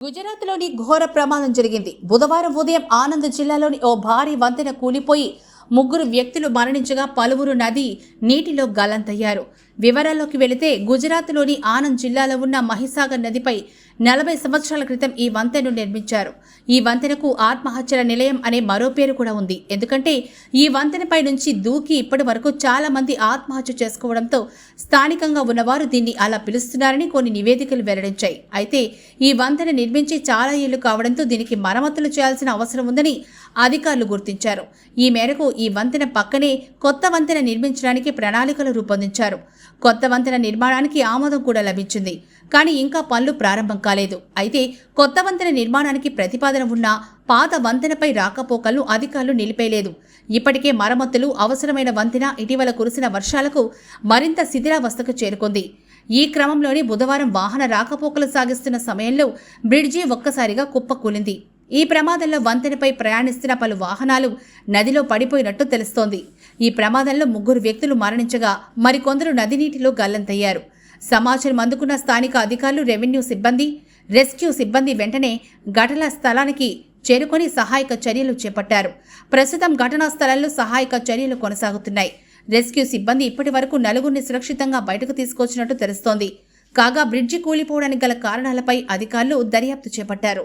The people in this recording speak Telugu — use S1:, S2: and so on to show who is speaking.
S1: గుజరాత్లోని ఘోర ప్రమాదం జరిగింది. బుధవారం ఉదయం ఆనంద్ జిల్లాలోని ఓ భారీ వంతెన కూలిపోయి ముగ్గురు వ్యక్తులు మరణించగా పలువురు నది నీటిలో గలంతయ్యారు. వివరాల్లోకి వెళితే గుజరాత్లోని ఆనంద్ జిల్లాలో ఉన్న మహిసాగర్ నదిపై నలభై సంవత్సరాల క్రితం ఈ వంతెను నిర్మించారు. ఈ వంతెనకు ఆత్మహత్యల నిలయం అనే మరో పేరు కూడా ఉంది. ఎందుకంటే ఈ వంతెనపై నుంచి దూకి ఇప్పటి వరకు చాలా మంది ఆత్మహత్య చేసుకోవడంతో స్థానికంగా ఉన్నవారు దీన్ని అలా పిలుస్తున్నారని కొన్ని నివేదికలు వెల్లడించాయి. అయితే ఈ వంతెన నిర్మించి చాలా ఏళ్ళు కావడంతో దీనికి మరమ్మతులు చేయాల్సిన అవసరం ఉందని అధికారులు గుర్తించారు. ఈ మేరకు ఈ వంతెన పక్కనే కొత్త వంతెన నిర్మించడానికి ప్రణాళికలు రూపొందించారు. కొత్త వంతెన నిర్మాణానికి ఆమోదం కూడా లభించింది. కానీ ఇంకా పనులు ప్రారంభం కాలేదు. అయితే కొత్త వంతెన నిర్మాణానికి ప్రతిపాదన ఉన్న పాత వంతెనపై రాకపోకలను అధికారులు నిలిపేయలేదు ఇప్పటికే మరమ్మతులు అవసరమైన వంతెన ఇటీవల కురిసిన వర్షాలకు మరింత శిథిలావస్థకు చేరుకుంది. ఈ క్రమంలోనే బుధవారం వాహన రాకపోకలు సాగిస్తున్న సమయంలో బ్రిడ్జి ఒక్కసారిగా కుప్పకూలింది. ఈ ప్రమాదంలో వంతెనపై ప్రయాణిస్తున్న పలు వాహనాలు నదిలో పడిపోయినట్టు తెలుస్తోంది. ఈ ప్రమాదంలో ముగ్గురు వ్యక్తులు మరణించగా మరికొందరు నది నీటిలో గల్లంతయ్యారు. సమాచారం అందుకున్న స్థానిక అధికారులు రెవెన్యూ సిబ్బంది రెస్క్యూ సిబ్బంది వెంటనే ఘటనా స్థలానికి చేరుకొని సహాయక చర్యలు చేపట్టారు. ప్రస్తుతం ఘటనా స్థలంలో సహాయక చర్యలు కొనసాగుతున్నాయి. రెస్క్యూ సిబ్బంది ఇప్పటి వరకు నలుగురిని సురక్షితంగా బయటకు తీసుకొచ్చినట్టు తెలుస్తోంది. కాగా బ్రిడ్జి కూలిపోవడానికి గల కారణాలపై అధికారులు దర్యాప్తు చేపట్టారు.